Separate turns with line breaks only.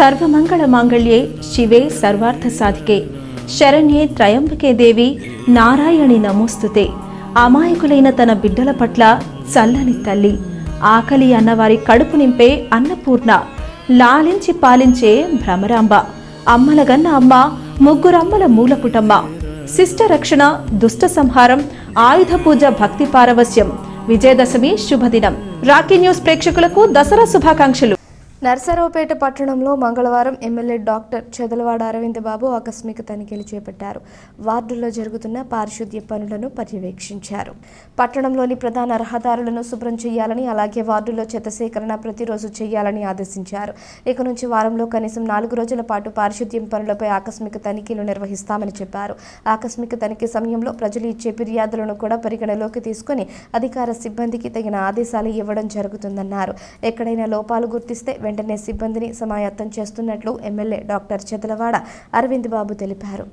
సర్వమంగళ మాంగళ్యే శివే సర్వార్థ సాధికే శరణ్యే త్రయంబకే దేవి నారాయణి నమోస్తుతే అమాయకులైన తన బిడ్డల పట్ల చల్లని తల్లి ఆకలి అన్నవారి కడుపు నింపే అన్నపూర్ణ లాలించి పాలించే భ్రమరాంబ అమ్మలగన్న అమ్మ ముగ్గురమ్మల మూలపుటమ్మ శిష్ట రక్షణ దుష్ట సంహారం ఆయుధ పూజ భక్తి పారవస్యం విజయదశమి శుభదినం రాకీ న్యూస్ ప్రేక్షకులకు దసరా శుభాకాంక్షలు
నర్సరావుపేట పట్టణంలో మంగళవారం ఎమ్మెల్యే డాక్టర్ చెదలవాడ అరవింద్ బాబు ఆకస్మిక తనిఖీలు చేపట్టారు. వార్డుల్లో జరుగుతున్న పారిశుద్ధ్య పనులను పర్యవేక్షించారు. పట్టణంలోని ప్రధాన రహదారులను శుభ్రం చేయాలని అలాగే వార్డుల్లో చెత్త సేకరణ ప్రతిరోజు చేయాలని ఆదేశించారు. ఇక నుంచి వారంలో కనీసం నాలుగు రోజుల పాటు పారిశుద్ధ్యం పనులపై ఆకస్మిక తనిఖీలు నిర్వహిస్తామని చెప్పారు. ఆకస్మిక తనిఖీ సమయంలో ప్రజలు ఇచ్చే ఫిర్యాదులను కూడా పరిగణలోకి తీసుకొని అధికార సిబ్బందికి తగిన ఆదేశాలు ఇవ్వడం జరుగుతుందన్నారు. ఎక్కడైనా లోపాలు గుర్తిస్తే వెంటనే సిబ్బందిని సమాయత్తం చేస్తున్నట్లు ఎమ్మెల్యే డాక్టర్ చెదలవాడ అరవింద్ బాబు తెలిపారు.